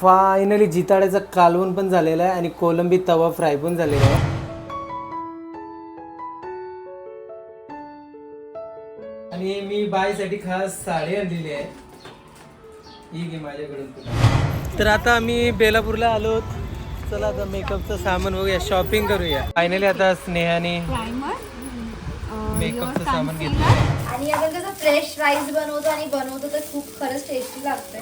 Finally जिताड्याचं कालवण पण झालेलं आहे आणि कोलंबी तवा फ्राय पण झालेला आहे. आणि मी बायसाठी खास साडी आणलेली आहे. ही घे माझ्याकडून तुला. तर आता आम्ही बेलापूरला आलो. चला आता मेकअपचं सामान बघूया. शॉपिंग करूया. फायनली आता स्नेहाने मेकअपचं सामान घेतलं आणि आपण कसं फ्रेश राईस बनवतो आणि बनवतो तर खूप खरंच टेस्टी लागतंय.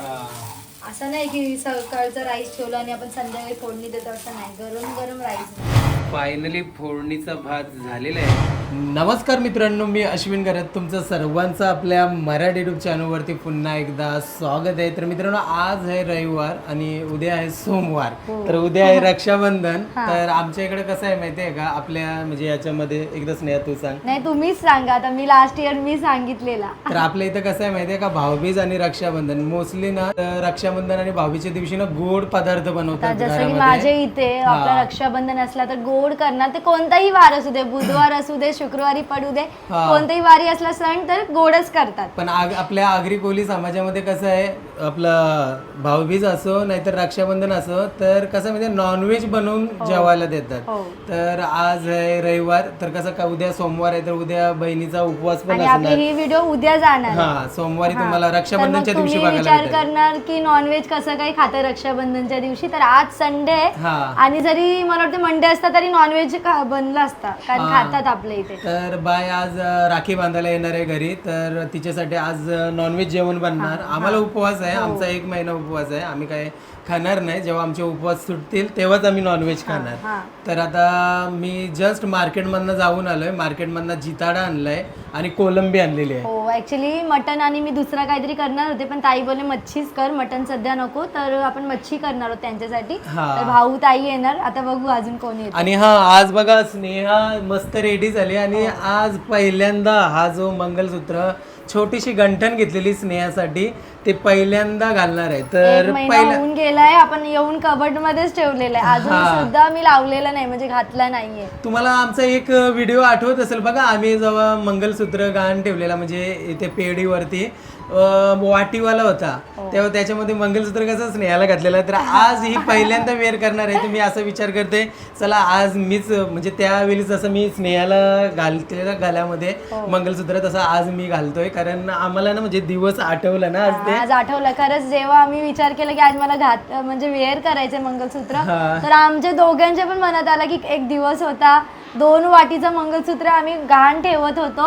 असं नाही की सकाळचं राईस ठेवलं आणि आपण संध्याकाळी फोडणी देतो असं नाही. गरम गरम राईस फायनली फोडणीचा भात झालेला आहे. नमस्कार मित्रांनो मी अश्विन करत तुमचं सर्वांचं आपल्या मराठी युट्यूब चॅनलवरती पुन्हा एकदा स्वागत आहे. तर मित्रांनो आज आहे रविवार आणि उद्या आहे सोमवार. तर उद्या आहे रक्षाबंधन. तर आमच्या इकडे कसं आहे माहिती आहे का? आपल्या म्हणजे याच्यामध्ये एकदा स्नेहा तू सांग. नाही तुम्हीच सांगा. आता मी लास्ट इयर मी सांगितलेला. तर आपल्या इथं कसं आहे माहिती आहे का? भाऊबीज आणि रक्षाबंधन. मोस्टली ना तर रक्षाबंधन आणि भाऊबीजच्या दिवशी ना गोड पदार्थ बनवतात जसं की घरामध्ये. माझ्या इथे आपला रक्षाबंधन असला तर गोड करणार. ते कोणताही वार असू दे बुधवार असू दे शुक्रवारी पडू दे हा. कोणताही वारी असला सण तर गोडच करतात. पण आग आपल्या आगरी कोली समाजामध्ये कसं आहे आपलं भाऊबीज असो नाहीतर रक्षाबंधन असो तर कसं म्हणजे नॉनव्हेज बनवून जेवायला देतात. हो. तर आज आहे रविवार तर कसं का उद्या सोमवार आहे तर उद्या बहिणीचा उपवास पण आणि आपली असणार. ही व्हिडिओ उद्या जाणार. हा सोमवारी तुम्हाला तर मग रक्षाबंधनच्या दिवशी तुम्ही बघायला विचार भेटेल. करणार की नॉनव्हेज कसं काही खातं रक्षाबंधनच्या दिवशी? तर आज संडे आहे. हा. आणि जरी मला वाटतं मंडे असता तरी नॉनव्हेज बनलं असतं? कारण हा. खातात आपल्या इथे. तर बाय आज अ, राखी बांधायला येणार आहे घरी. तर तिच्यासाठी आज नॉनव्हेज जेवण बनणार. आम्हाला उपवास आहे. हो. आमचा एक महिना उपवास आहे. आम्ही काय खाणार नाही. जेव्हा आमचे उपवास सुटतील तेव्हाच आम्ही नॉनव्हेज खाणार. हा. तर आता मी जस्ट मार्केटमधनं जाऊन आलोय. मार्केटमधनं जिताडा आणलाय आणि कोलंबी आणलेली आहे. हो ऍक्च्युली मटन आणि मी दुसरा काहीतरी करणार होते पण ताई बोलले मच्छीच कर मटन सध्या नको तर आपण मच्छी करणार आहोत त्यांच्यासाठी. हा. तर भाऊ ताई येणार. आता बघू अजून कोण येत. आणि हा आज बघा स्नेहा मस्त रेडी झाली आणि आज पहिल्यांदा हा जो मंगलसूत्र छोटीशी गंठण घेतलेली स्नेहासाठी ते पहिल्यांदा घालणार आहे तर एक महिना पहिल्या होऊन गेलाय आपण येऊन कबड मध्येच ठेवलेला आहे अजून. सुद्धा मी लावलेला नाही म्हणजे घातला नाहीये तुम्हाला आमचा एक व्हिडिओ आठवत असेल बघा आम्ही जेव्हा मंगलसूत्र गाण ठेवलेला म्हणजे इथे पेढीवरती अं, वाटीवाला होता हो. तेव्हा त्याच्यामध्ये मंगलसूत्र कसं स्नेहाला घातलेलं आहे. तर आज ही पहिल्यांदा वेअर करणार आहे तर मी असं विचार करते चला आज मीच म्हणजे त्यावेळी जसं मी स्नेहाला घालतेल्या गळ्यामध्ये हो. मंगलसूत्र तसं आज मी घालतोय कारण आम्हाला ना म्हणजे दिवस आठवला ना आज ते आज आठवलं खरंच जेव्हा आम्ही विचार केला की आज मला घात म्हणजे वेअर करायचंय मंगलसूत्र हा. तर आमच्या दोघांच्या पण मनात आला की एक दिवस होता. दोन वाटीचं मंगलसूत्र आम्ही घाण ठेवत होतो.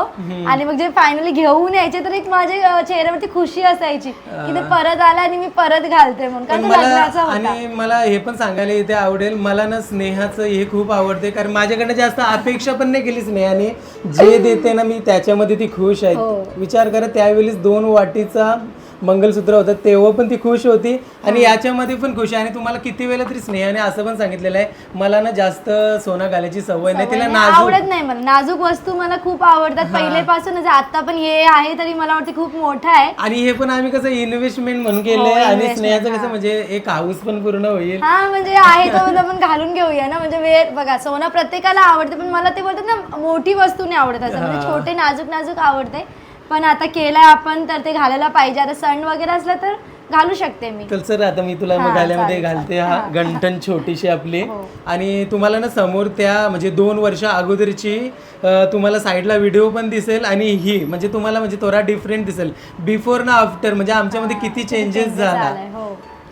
आणि मग जे फायनली घेऊन यायचे तर एक माझ्या चेहऱ्यावरती खुशी असायची की ते परत आला आणि मी परत घालते म्हणून. कारण तो लग्नाचा मला होता. आणि मला हे पण सांगायला इथे आवडेल मला ना स्नेहाचं हे खूप आवडते कारण माझ्याकडनं जास्त अपेक्षा पण नाही केली स्नेहाने. जे देते ना मी त्याच्यामध्ये ती खुश हो. आहे विचार करा त्यावेळेस दोन वाटीचा मंगलसूत्र होतं तेव्हा पण ती खुश होती. आणि याच्यामध्ये पण खुश. आहे आणि तुम्हाला किती वेळा तरी स्नेहाने असं पण सांगितलेलं आहे मला ना जास्त सोनं घालायची सवय नाही तिला नाजूक आवडत नाही मला. नाजूक वस्तू मला खूप आवडतात. पहिलेपासूनच आता पण हे आहे तरी मला वाटते खूप मोठा आहे. आणि हे पण आम्ही कसं इन्व्हेस्टमेंट म्हणून केलंय आणि स्नेहाचं कसं म्हणजे एक हाऊस पण पूर्ण होईल. हा म्हणजे आहे तो म्हणजे आपण घालून घेऊया ना. म्हणजे वेळ बघा सोनं प्रत्येकाला आवडते पण मला ते बोलतात ना मोठी वस्तू नाही आवडत असं. म्हणजे छोटे नाजूक नाजूक आवडते. पण आता केलंय आपण तर ते घालायला पाहिजे. आता सण वगैरे असला तर घालू शकते मी. तर सर आता मी तुला गाल्यामध्ये घालते. हा गंठन छोटीशी आपली. आणि तुम्हाला ना समोर त्या म्हणजे दोन वर्ष अगोदरची अ, तुम्हाला साईडला व्हिडिओ पण दिसेल आणि ही म्हणजे तुम्हाला म्हणजे थोडा डिफरंट दिसेल. बिफोर ना आफ्टर म्हणजे आमच्यामध्ये किती चेंजेस झाला हो.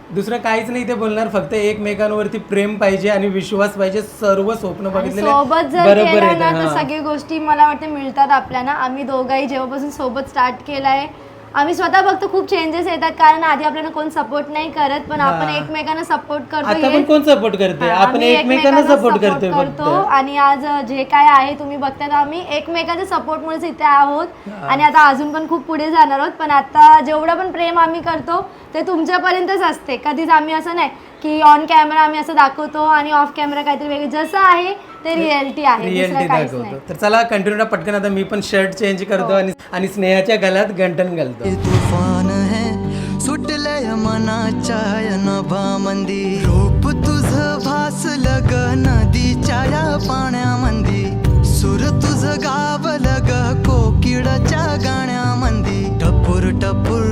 दुसरं काहीच नाही ते बोलणार फक्त एकमेकांवरती प्रेम पाहिजे आणि विश्वास पाहिजे. सर्व स्वप्न बघितलेले सोबत जर केलं ना सगळी गोष्टी मला वाटते मिळतात आपल्याला. आम्ही दोघाही जेव्हापासून सोबत स्टार्ट केलाय आम्ही स्वतः बघतो खूप चेंजेस येतात. कारण आधी आपल्याला कोण सपोर्ट नाही करत पण आपण एकमेकांना सपोर्ट करतो आता कोण सपोर्ट करते हा, आपण आम्ही एकमेकांना सपोर्ट support करतोय करतो. फक्त आणि आज जे काय आहे तुम्ही बघताय तर आम्ही एकमेकांच्या सपोर्टमुळेच इथे आहोत. आणि आता अजून पण खूप पुढे जाणार आहोत. पण आता जेवढं पण प्रेम आम्ही करतो ते तुमच्यापर्यंतच असते. कधीच आम्ही असं नाही की ऑन कॅमेरा आम्ही असं दाखवतो आणि ऑफ कॅमेरा काहीतरी वेगळं. जसं आहे ते रियालिटी आहे रिअलिटी दुसरं काहीच दाखवतो. नाही. तर चला कंटिन्यू पटकन आता मी पण शर्ट चेंज करतो आणि आणि स्नेहाच्या गळ्यात गंठन घालतो. तुफान है सुटलय मनाच्या नभामंदी रूप तुझ भासलं ग नदीच्या या पाण्यामंदी सुर तुझ गावलं ग कोकिळच्या गाण्यामंदी टपूर टपूर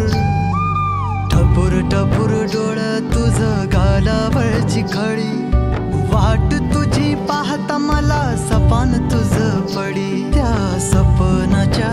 टपूर टपूर डोळ तुझ गा खळी सपान तुझ पडी त्या सपनाच्या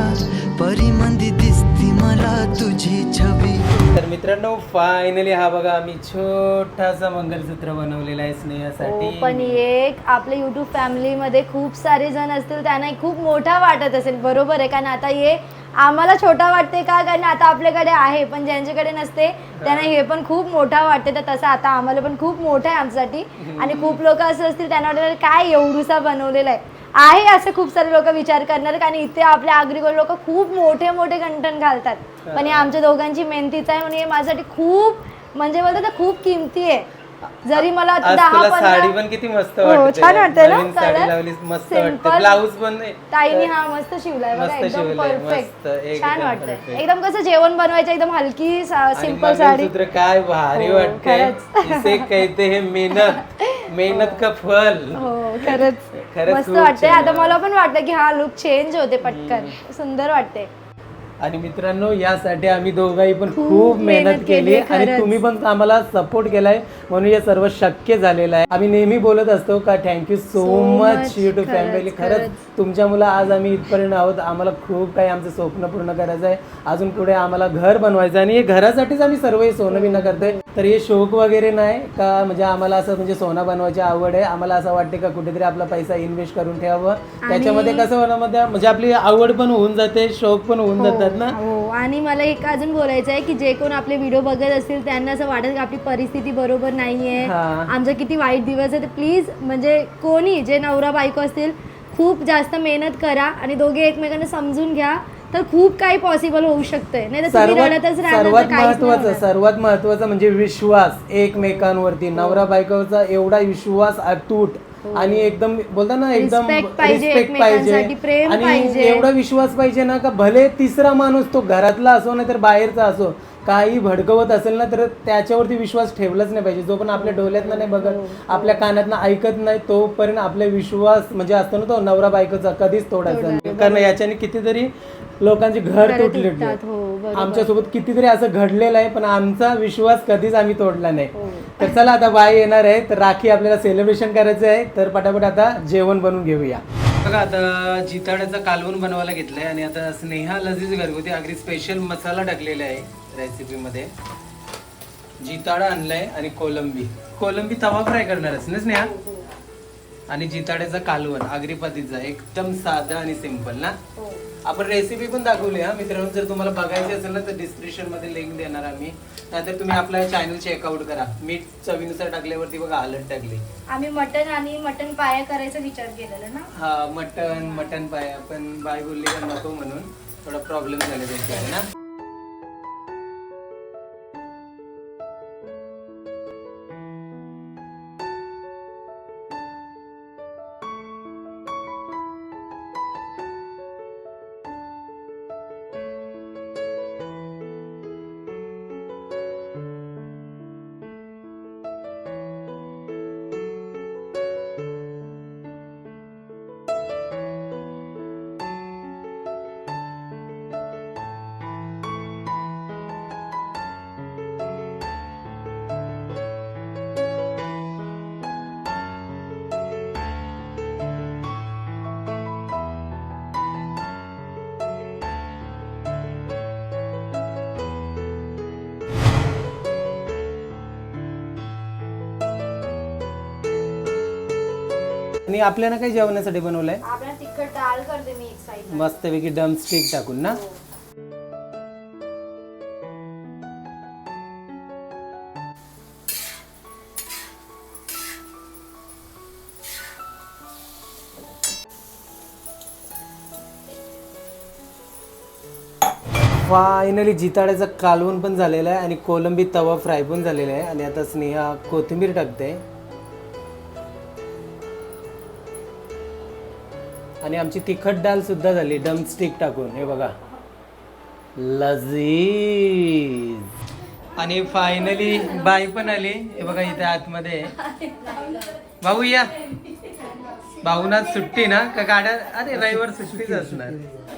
परिमंदी दिसती मला तुझी छबी. तर मित्रांनो फायनली हा बघा आम्ही छोटासा मंगलसूत्र बनवलेला आहे स्नेहासाठी. हो, पण एक आपल्या युट्यूब फॅमिलीमध्ये खूप सारे जण असतील त्यांना खूप मोठा वाटत असेल. बरोबर आहे कारण आता हे आम्हाला छोटा वाटते का? कारण आता आपल्याकडे आहे पण ज्यांच्याकडे नसते त्यांना हे पण खूप मोठा वाटते. तर तसं आता आम्हाला पण खूप मोठं आहे आमच्यासाठी. आणि खूप लोक असं असतील त्यांना वाटतं काय एवढूसा बनवलेला आहे? आहे असे खूप सारे लोक विचार करणार कारण इथे आपल्या आग्रीकोल लोक खूप मोठे मोठे कंटन घालतात. पण हे आमच्या दोघांची मेहनतीच आहे म्हणून हे माझ्यासाठी खूप म्हणजे बोलतात तर खूप किमती आहे. जरी मला दहा साडी पण किती मस्त हो, वाटते छान वाटते ना साडी? लावलीस मस्त वाटते. ब्लाऊज पण. ताईने हा मस्त शिवलाय बघा मस्त एकदम परफेक्ट छान वाटतंय. एकदम कसं जेवण बनवायचं एकदम हलकी सिंपल साडी. मंगळसूत्र काय भारी हो, वाटते. इसे कहते हैं मेहनत. मेहनत का फल. हो खरंच. खरंच मस्त वाटतंय. आता मला पण वाटतं की हा लुक चेंज होते पटकन. सुंदर वाटते आणि मित्रांनो यासाठी आम्ही दोघाही पण खूप मेहनत केली आणि. तुम्ही पण आम्हाला सपोर्ट केलाय म्हणून हे सर्व शक्य झालेलं आहे. आम्ही नेहमी बोलत असतो का thank you so much. YouTube family खरंच. तुमच्या मुलं आज आम्ही इथपर्यंत आहोत. आम्हाला खूप काही आमचं स्वप्न पूर्ण करायचं आहे. अजून पुढे आम्हाला घर बनवायचं आणि हे घरासाठीच आम्ही सर्व हे सोनं बिनं करतोय. तर हे शौक वगैरे नाही का म्हणजे आम्हाला असं म्हणजे सोनं बनवायची आवड आहे. आम्हाला असं वाटते का कुठेतरी आपला पैसा इन्व्हेस्ट करून ठेवावं. त्याच्यामध्ये कसं होणं म्हणजे म्हणजे आपली आवड पण होऊन जाते शौक पण होऊन जातात. ना? हो आणि मला एक अजून बोलायचं आहे की जे कोण आपले व्हिडिओ बघत असतील त्यांना असं वाटत की आपली परिस्थिती बरोबर नाहीये. हा. आमचा किती वाईट दिवस आहे. तर प्लीज म्हणजे कोणी जे नवरा बायको असतील खूप जास्त मेहनत करा आणि दोघे एकमेकांना समजून घ्या. तर खूप काही पॉसिबल होऊ शकतंय. नाही तर सर्वात महत्वाचं. सर्वात महत्वाचं म्हणजे विश्वास एकमेकांवरती. नवरा बायकोचा एवढा विश्वास अतूट आणि एकदम बोलता ना एकदम हो. Respect पाहिजे रिस्पेक्ट एकमेकांसाठी, प्रेम आणि पाहिजे. एवढा विश्वास पाहिजे ना का भले तिसरा माणूस तो घरातला असो नाही तर बाहेरचा असो काही भडकवत असेल ना तर त्याच्यावरती विश्वास ठेवलाच नाही पाहिजे. जो पण आपल्या डोळ्यातनं नाही बघत आपल्या कानातनं ऐकत नाही तोपर्यंत आपला विश्वास म्हणजे असतो ना तो नवरा बायकोचा कधीच तोडायचा नाही. कारण याच्याने कितीतरी लोकांची घर तुटले हो. आमच्यासोबत कितीतरी असं घडलेलं आहे पण आमचा विश्वास कधीच आम्ही तोडला नाही. हो. तर चला आता बाय येणार आहे तर राखी आपल्याला सेलिब्रेशन करायचं आहे तर पटापट आता जेवण बनवून घेऊया. बघा आता जिताड्याचं कालवण बनवायला घेतलंय आणि आता स्नेहा लजीज घरगुती अगदी स्पेशल मसाला टाकलेला आहे. रेसिपीमध्ये जिताडा आणलाय आणि कोलंबी. कोलंबी तवा फ्राय करणार आहेस ना स्नेहा? आणि जिताड्याचा कालवण आगरी पद्धतीचा एकदम साधा आणि सिंपल ना? हो. आपण रेसिपी पण दाखवली हा मित्रांनो जर तुम्हाला बघायची असेल ना तर डिस्क्रिप्शनमध्ये लिंक देणार आम्ही. नाहीतर तुम्ही आपल्या चॅनल चेकआउट करा. मीठ चवीनुसार टाकल्यावरती बघा हलत टाकली. आम्ही मटन आणि मटन पाया करायचा विचार केलेला ना? हा मटन मटन पाय. पण बाय बोलली का नको म्हणून. थोडा प्रॉब्लेम झाले त्यांच्याकडे ना? आणि आपल्याला काय जेवणासाठी बनवलंय? आपल्याला तिखट डाळ करते मी एक साईड मस्तपैकी डम स्टिक टाकून ना? फायनली जिताड्याचं कालवण पण झालेलं आहे आणि कोलंबी तवा फ्राय पण झालेला आहे. आणि आता स्नेहा कोथिंबीर टाकते. आणि आमची तिखट डाल सुद्धा झाली डम स्टिक टाकून. हे बघा. लजीज. आणि फायनली बाई पण आली. हे बघा इथे आतमध्ये. भाऊ या. भाऊना सुट्टी ना? का गाड्या अरे रविवार सुट्टीच असणार.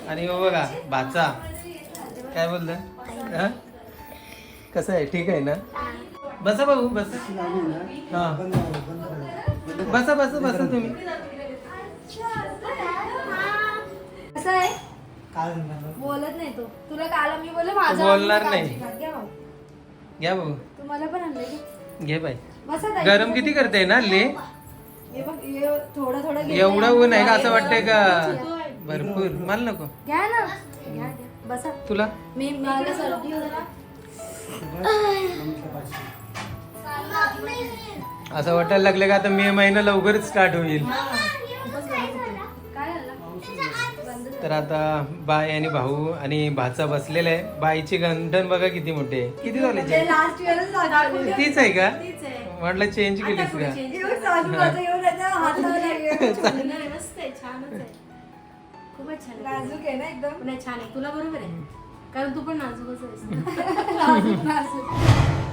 आणि हो बघा भाचा. काय बोलत कसं आहे? ठीक आहे ना? बसा भाऊ बसा. हा. बसा बसा बसा तुम्ही कसं आहे बोलत. नाही तो. तुला काल मी बोलले माझा बोलणार नाही. घ्या भाऊ. तुम्हाला पण आणलंय की? घे बाई. गरम किती करते ना ले? बघ थोडं थोडं घेतलंय. एवढं ऊन आहे का असं वाटतंय का? भरपूर. मला नको. घ्या ना. घ्या बसा. तुला? मी मला सर्दी होत. ना असं वाटायला लागलं का आता मे महिना लवकरच स्टार्ट होईल काय झालं बंद तर आता बाई आणि भाऊ आणि भाचा बसलेला आहे. बाईची गंठन बघा किती मोठी आहे. किती झाले ते लास्ट इयरच दाखवले तीच आहे का? म्हटलं चेंज केलीस का? छान आहे. तुला बरोबर आहे? कारण तू पण नाजूकच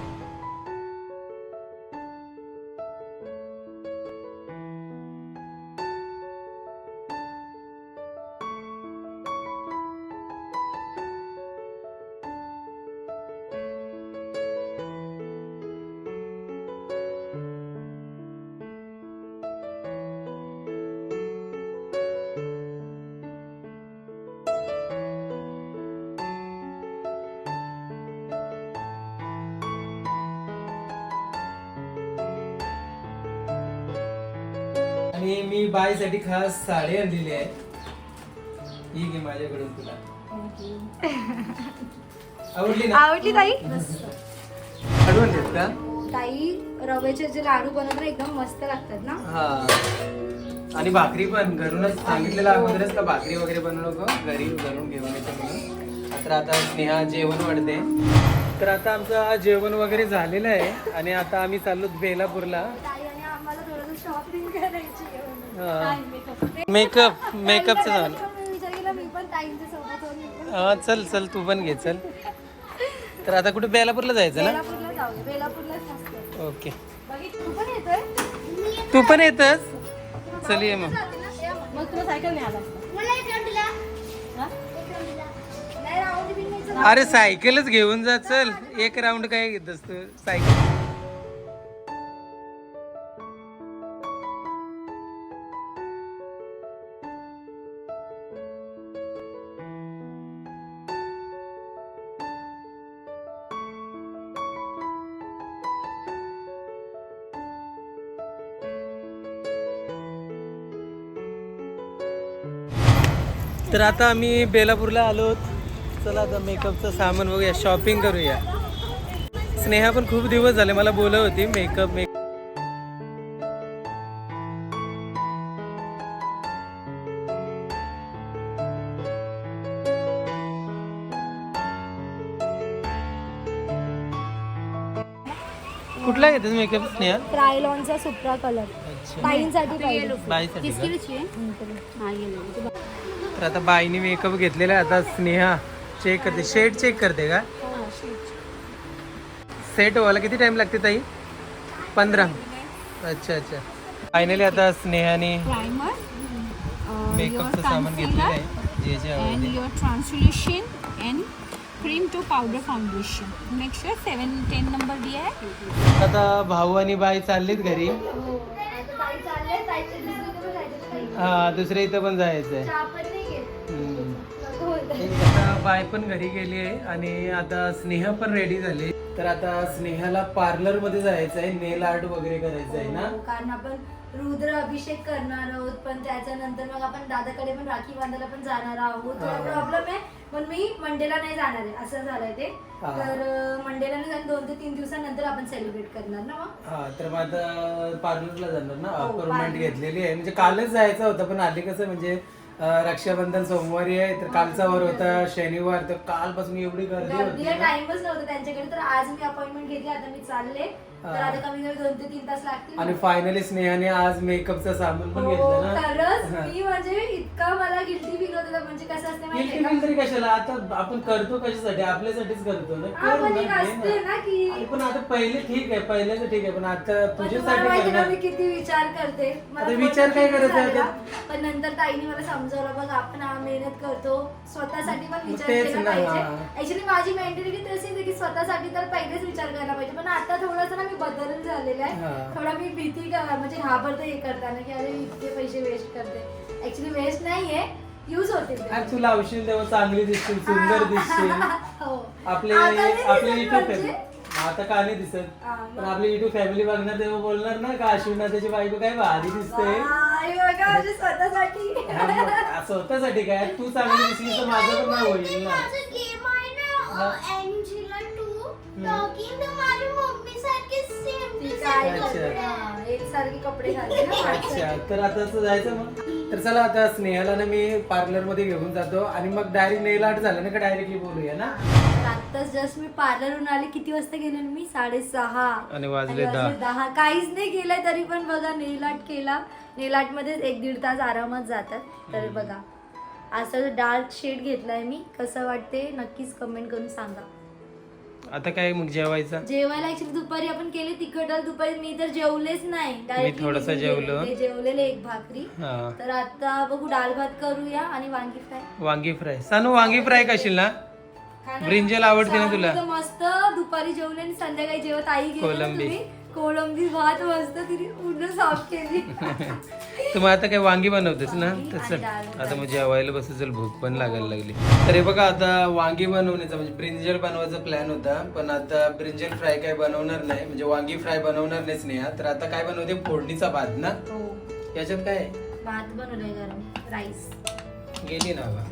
आणि मी बाईसाठी खास साडी आणलेली आहे. ही घे माझ्याकडून तुला. आवडली ना? आवडली ताई? अडवून देत का? ताई रव्याचे जे लाडू बनवतात एकदम मस्त लागतात ना? हा. आणि भाकरी पण घरूनच सांगितलेलं अगोदरच का भाकरी वगैरे बनवू नको घरी घरून घेऊन येतो म्हणून. तर आता स्नेहा जेवण वाढते. तर आता आमचं जेवण वगैरे झालेलं आहे. आणि आता आम्ही चाललो बेलापूरला ताई आणि आम्हाला शॉपिंग करायची. मेकअप मेकअपचं झालं. हा चल चल तू पण घे चल. तर आता कुठे बेलापूरला जायचं ना. ओके. तू पण येतोय? तू पण येतच चल ये मग. हा? अरे सायकलच घेऊन जा चल. एक राऊंड काय घेत असतो सायकल. तर आता आम्ही बेलापूरला आलो. चला आता मेकअपचं सामान बघूया शॉपिंग करूया. स्नेहा पण खूप दिवस झाले मला बोलत होती मेकअप मेक कुठला घेतेस मेकअप स्नेहा? ट्रायलॉनचा सुप्रा कलर पाहिजे बाईसाठी तर आता बाईने मेकअप घेतलेला आहे. आता स्नेहा चेक करते. शेड चेक करते का? सेट व्हायला किती टाइम लागते ताई? पंधरा. अच्छा अच्छा. फायनली आता स्नेहाने uh, मेकअपचं your सामान घेतलेलं आहे. जे जे translution and cream to powder foundation. Make sure 7 10 number दिया है. आता भाऊ आणि बाई चाललीत घरी. जायचं ताई. हा दुसऱ्या इथं पण जायचंय. चहा आता बाय पण घरी गेली आहे आणि आता स्नेहा पण रेडी झाली. तर आता स्नेहाला पार्लरमध्ये जायचं आहे नेल आर्ट वगैरे करायचं आहे ना? हो, कारण आपण रुद्र अभिषेक करणार आहोत पण त्याच्यानंतर मग आपण दादाकडे पण राखी बांधायला पण जाणार आहोत. थोडा हा. प्रॉब्लेम आहे पण मी मंडेला नाही जाणार आहे असं झालंय ते. हा. तर मंडेला नाही दोन ते तीन दिवसानंतर आपण सेलिब्रेट करणार ना मग? हा तर मग आता पार्लरला जाणार ना? हो, अपॉइंटमेंट parlor. घेतलेली आहे. म्हणजे कालच जायचं होतं पण आली कसं म्हणजे रक्षाबंधन सोमवारी आहे तर कालचा वर होता शनिवार तर कालपासून एवढी गर्दी होती. टाइमच नव्हता त्यांच्याकडे तर आज मी अपॉइंटमेंट घेतली आता मी चालले तर आता कमी कमी दोन ते तीन तास लागतील. आणि फायनली स्नेहाने आज मेकअपचा सामान पण हो, घेतलं ना? खरंच. मी म्हणजे इतका मला गिल्टी फील होत होता. म्हणजे कसं असतं तरी कशाला? आता आपण करतो कशासाठी? आपल्यासाठीच करतो ना? पण ना, एक घे असते ना. ना की अरे पण आता पहिले ठीक आहे पहिल्याचं ठीक आहे पण आता पण तुम्हाला तुझ्यासाठी माहिती ना करणार? मी किती विचार करते? मला आता थोडं विचार काय किती करायचा झालेला. आता? पण नंतर ताईने मला समजावलं बघ आपण हा मेहनत करतो. स्वतःसाठी पण मग विचार तेच केला ना, पाहिजे. हा. ऍक्च्युली माझी मेंटॅलिटी तशी आहे की स्वतःसाठी तर पहिलेच विचार करायला पाहिजे. पण आता थोडंसं ना मी बदल झालेला आहे. थोडा मी भीती म्हणजे घाबरते हे करताना की अरे इतके पैसे वेस्ट करते ऍक्च्युली वेस्ट नाहीये युज होतील ते. अरे तू लावशील तेव्हा चांगली दिसशील सुंदर दिसशील हो. आपले आता नाही आपले दिसत युट्यूब म्हणजे. आता का नाही दिसत. पण आपली युट्यूब फॅमिली बघणार तेव्हा बोलणार ना का अश्विना त्याची बायको काय भारी दिसते म्हणजे स्वतःसाठी हा, स्वतःसाठी काय तू चांगली दिसली तर माझं पण नाव होईल ना अच्छा. एकसारखे कपडे घालते ना अच्छा तर आता असं जायचं मग? तर चला आता स्नेहाला ना मी पार्लरमध्ये घेऊन जातो आणि मग डायरेक्ट नेल आर्ट झालं ना का डायरेक्टली बोलूया ना? तर आत्ताच जस्ट मी पार्लरहून आले किती वाजता गेले ना मी? साडेसहा. आणि वाजले दहा. दहा. काहीच नाही केलंय तरी पण बघा नेल आर्ट केला. नेल आर्टमध्ये एक दीड तास आरामात जातात. तर बघा असं डार्क शेड घेतलाय मी. कसं वाटते नक्कीच कमेंट करून सांगा. आता काय मग जेवायचं? जेवायला ऍक्च्युली दुपारी आपण केले तिखट दुपारी मी तर जेवलेच नाही. Directly थोडंसं गेले. जेवलो. जेवलेले एक भाकरी. हा. तर आता बघू डाळ भात करूया आणि वांगी फ्राय. वांगी फ्राय. सानू वांगी फ्राय कशील ना? ब्रिंजल आवडते ना तुला? तर मस्त दुपारी जेवले आणि संध्याकाळी जेवत. आई ना कोलंबी. तुम्ही? कोळंबी भात मस्त तिने पूर्ण साफ केली. मग आता काय वांगी बनवतेस ना? तसं. आता मग जेवायला बसू चल भूक पण लागायला लागली. तर हे बघा आता वांगी बनवण्याचा म्हणजे ब्रिंजल बनवायचा प्लॅन होता पण आता ब्रिंजल फ्राय काय बनवणार नाही. म्हणजे वांगी फ्राय बनवणार नाहीच नेहा तर आता काय बनवते? फोडणीचा भात ना? हो. याच्यात काय? भात बनवलाय गरम राईस गेली ना बा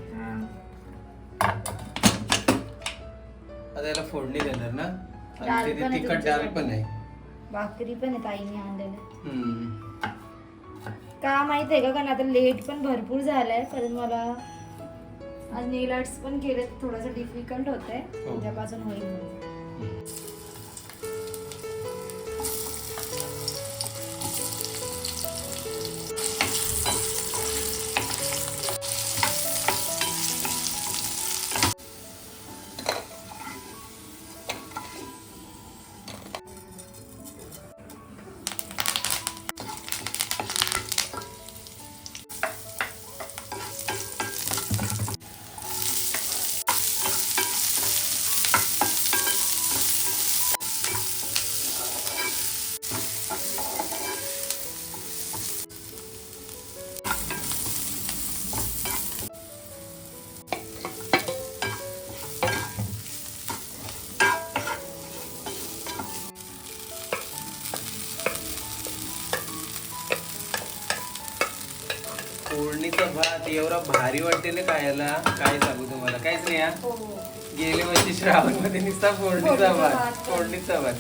आता याला फोडणी देणार ना? आणि तिथे तिखट डाळ पण आहे. भाकरी पण आहे ताईने आणलेल्या हम्म. का माहीत आहे का कारण आता लेट पण भरपूर झालाय कारण मला आज नेल आर्ट्स पण केले थोडंसं डिफिकल्ट होत आहे हो. उद्यापासून होईल म्हणून. फोडणीचा भात एवढा भारी वाटते ना खायला. काय सांगू तुम्हाला? काहीच नाही हा. हो गेल्या वर्षी श्रावणमध्ये नुसता फोडणीचा भात. फोडणीचा भात.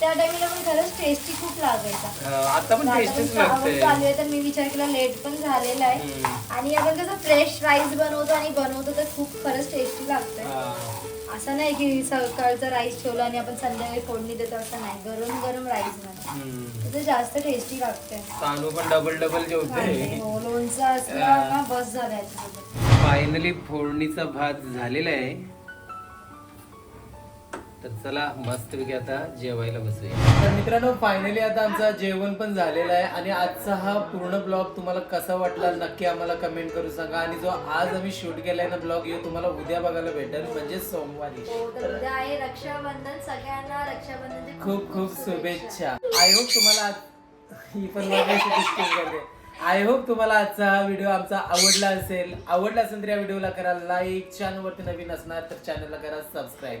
त्या टाइमला पण खरंच टेस्टी खूप लागायचा. अं, आता पण टेस्टच लागते चालू आहे तर मी विचार केला लेट पण झालेला आहे. हम्म. आणि आपण कसं फ्रेश राईस बनवतो आणि बनवतो तर खूप खरंच टेस्टी लागतं हा. असं नाही की सकाळचं राईस ठेवलं आणि आपण संध्याकाळी फोडणी देतो असं नाही. गरम गरम राईस हम्म. ते जास्त टेस्टी लागते. सानू पण डबल डबल जेवते. हो लोणचं असलं ना बस झालं याच्यासोबत फायनली फोडणीचा भात झालेला आहे. तर चला मस्तपैकी आता जेवायला बसूया. तर मित्रांनो फायनली आता आमचं जेवण पण झालेलं आहे आणि आजचा हा पूर्ण ब्लॉग तुम्हाला कसा वाटला नक्की आम्हाला कमेंट करून सांगा. आणि जो आज आम्ही शूट केलाय ना ब्लॉग यो तुम्हाला उद्या बघायला भेटेल म्हणजे सोमवारी. हो तर उद्या आहे रक्षाबंधन. सगळ्यांना रक्षाबंधनचे खूप खूप शुभेच्छा. आय होप तुम्हाला आज- ही पण करते आय होप तुम्हाला आजचा हा व्हिडिओ आमचा आवडला असेल. आवडला असेल तर या व्हिडिओला करा लाईक चॅनलवरती नवीन असणार तर चॅनलला करा सबस्क्राईब